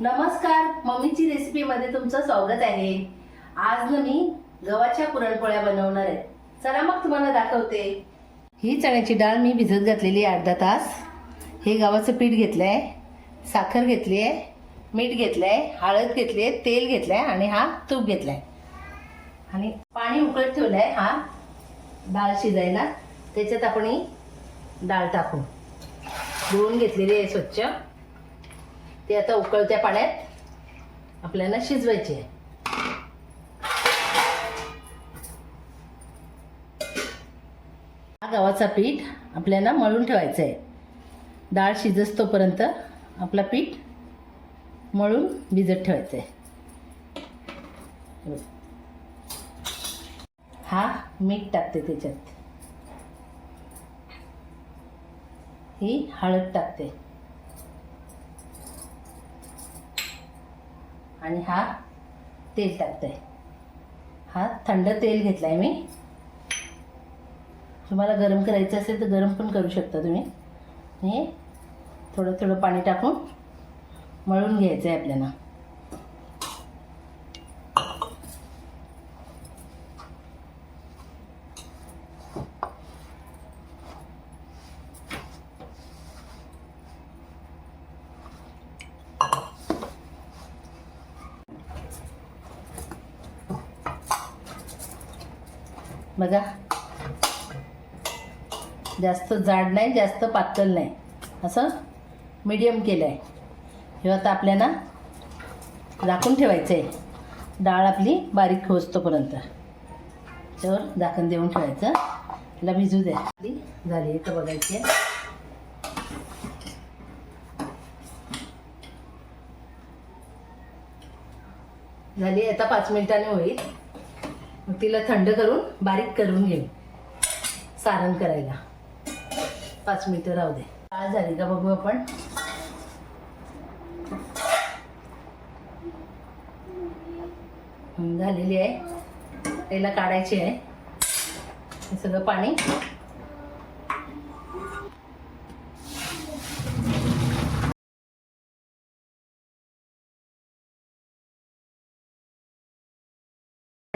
नमस्कार मम्मीची रेसिपीमध्ये तुमचं स्वागत आहे. आज ना मी गव्हाच्या पुरणपोळ्या बनवणार आहे. चला मग तुम्हाला दाखवते. ही चण्याची डाळ मी भिजत घातलेली आहे अर्धा तास. हे गव्हाचं पीठ घेतलं आहे साखर घेतली आहे मीठ घेतलं आहे हळद घेतली आहे तेल घेतलं आहे आणि हा तूप घेतला आहे आणि पाणी उकळत ठेवलं आहे हा डाळ शिजायला. त्याच्यात आपण डाळ टाकू. धुवून घेतलेली आहे स्वच्छ. ते आता उकळत्या पाण्यात आपल्याला शिजवायची आहे. हा गव्हाचा पीठ आपल्याला मळून ठेवायचं आहे. डाळ शिजस तोपर्यंत आपला पीठ मळून भिजत ठेवायचं आहे. हा मीठ टाकते त्याच्यात. ही हळद टाकते. आणि हा तेल टाकते हा थंड तेल घेतला आहे मी. तुम्हाला गरम करायचं असेल तर गरम पण करू शकता तुम्ही. हे थोडं थोडं पाणी टाकून मळून घ्यायचं आहे आपल्याला. बघा. जास्त जाड नाही जास्त पातळ नाही. असं मीडियम केलं आहे हे आता आपल्याला झाकून ठेवायचं आहे डाळ आपली बारीक होस्तोपर्यंत त्यावर झाकण देऊन ठेवायचं. त्याला भिजू द्या. आपली झाली आहे तर बघायची आहे. झाली आता पाच मिनिटाने होईल. तिला थंड करून बारीक करून घेऊ सारण करायला. पाच मिनिटं राहू दे. डाळ झाली का बघू आपण? झालेली आहे. त्याला काढायची आहे. हे सगळं पाणी.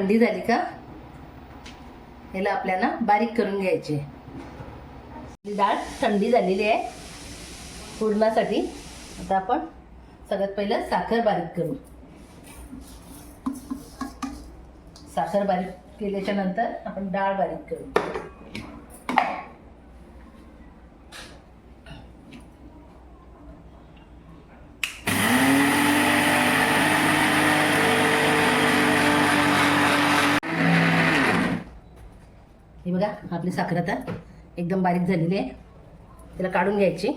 थंडी झाली का? याला आपल्याला बारीक करून घ्यायची. आहे. डाळ थंडी झालेली आहे. पुरणासाठी आता आपण सगळ्यात पहिलं साखर बारीक करू. साखर बारीक केल्याच्यानंतर आपण डाळ बारीक करू. हे बघा आपली साखर आता एकदम बारीक झालेली आहे. त्याला काढून घ्यायची.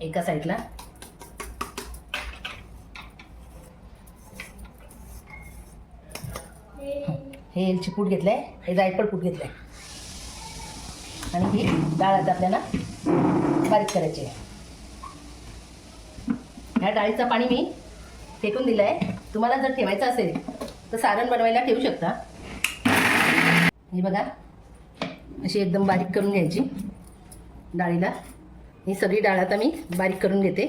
एका साईडला हे एलची घेतलं घेतलंय हे जायफळ पूड घेतलंय. आणि ही डाळ आता आपल्याला बारीक करायची आहे. ह्या डाळीचं पाणी मी फेकून दिलं आहे तुम्हाला जर ठेवायचं असेल तर सारण बनवायला ठेवू शकता. हे बघा अशी एकदम बारीक करून घ्यायची डाळीला. ही सगळी डाळ आता मी बारीक करून घेते.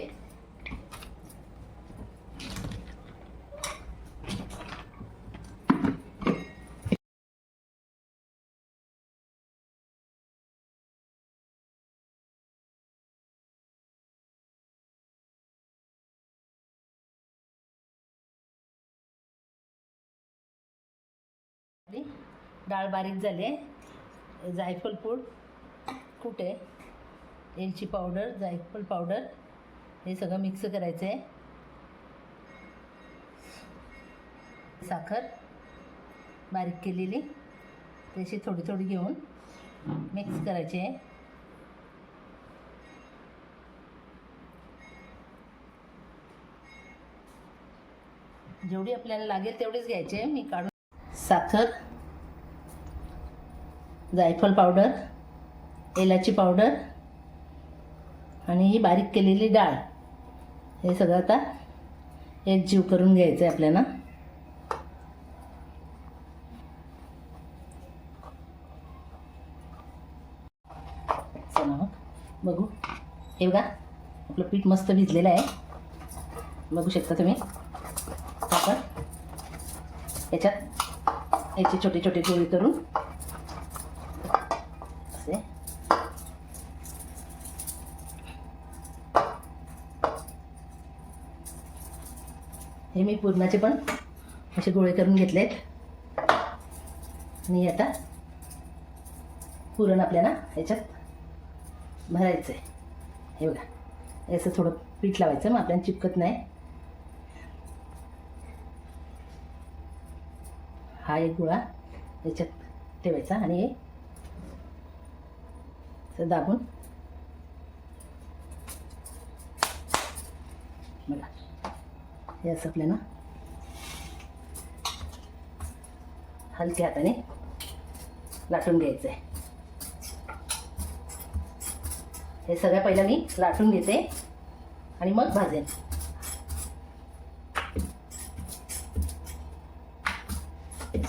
डाळ बारीक झाली जायफळ पूड कुठे एलची पावडर जायफळ पावडर हे सगळं मिक्स करायचं आहे साखर बारीक केलेली त्याची थोडी थोडी घेऊन मिक्स करायची आहे. जेवढी आपल्याला लागेल तेवढीच घ्यायची आहे. मी काढून साखर जायफळ पावडर एलाची पावडर आणि ही बारीक केलेली डाळ. हे सगळं आता एक जीव करून घ्यायचं आहे आपल्याला. चला मग बघू. हे बघा आपलं पीठ मस्त भिजलेलं आहे. बघू शकता तुम्ही. आपण याच्यात याचे छोटे छोटे गोळी करून असे हे मी पूर्णाचे पण असे गोळे करून घेतले आहेत आणि आता पुरण आपल्याला याच्यात भरायचं आहे हे बघा असं थोडं पीठ लावायचं मग आपल्याला चिपकत नाही हा एक गुळा याच्यात ठेवायचा आणि हे दाबून बघा. हे असं आपल्याला हलक्या हाताने लाटून घ्यायचं आहे हे सगळ्या पहिला मी लाटून घेते आणि मग भाजेन.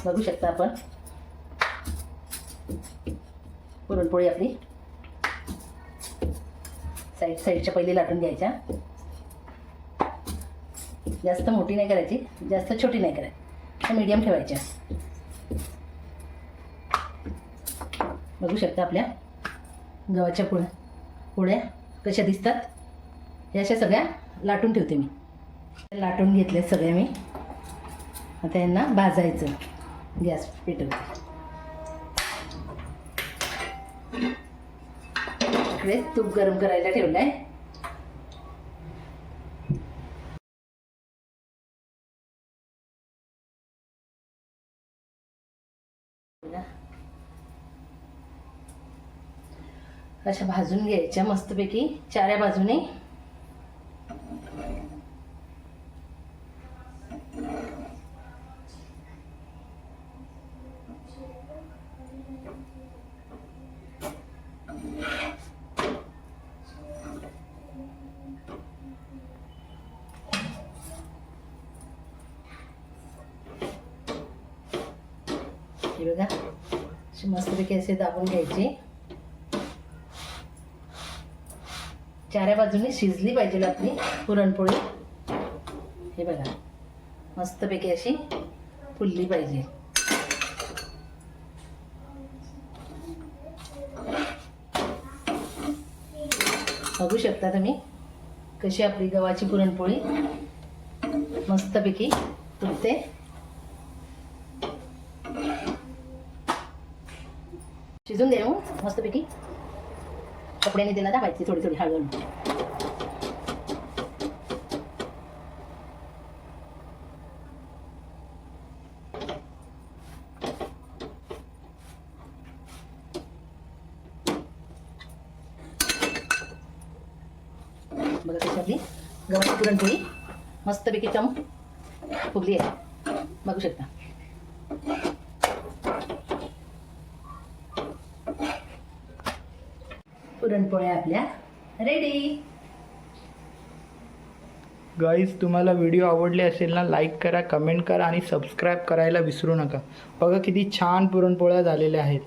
बघू शकता आपण. पुरणपोळी आपली. साईड साईडच्या पहिले लाटून घ्यायच्या. जास्त मोठी नाही करायची जास्त छोटी नाही करायची. मीडियम ठेवायच्या. बघू शकता आपल्या गव्हाच्या पोळ्या पोळ्या कशा दिसतात. या अशा सगळ्या लाटून ठेवते मी. लाटून घेतल्या सगळ्या मी. आता यांना भाजायचं. गॅस पेटवते. इकडे तूप गरम करायला ठेवलं आहे अशा भाजून घ्यायच्या मस्तपैकी चाऱ्या बाजूने. हे बघा असे मस्तपैकी असे दाबून घ्यायचे. चाऱ्या बाजूने शिजली पाहिजे आपली पुरणपोळी. हे बघा. मस्तपैकी अशी फुलली पाहिजे. बघू शकता तुम्ही कशी आपली गव्हाची पुरणपोळी मस्तपैकी फुलते. शिजून दे मग मस्तपैकी कपड्याने तिला दाबायची थोडी थोडी हळूहळू. बघा कशी आपली गव्हाची पुरणपोळी. मस्तपैकी चम फुगली आहे. बघू शकता. पुरणपोळ्या आपल्या. रेडी गाईज तुम्हाला व्हिडिओ आवडले असेल ना लाईक करा कमेंट करा आणि सबस्क्राईब करायला विसरू नका. बघा किती छान पुरणपोळ्या झालेल्या आहेत.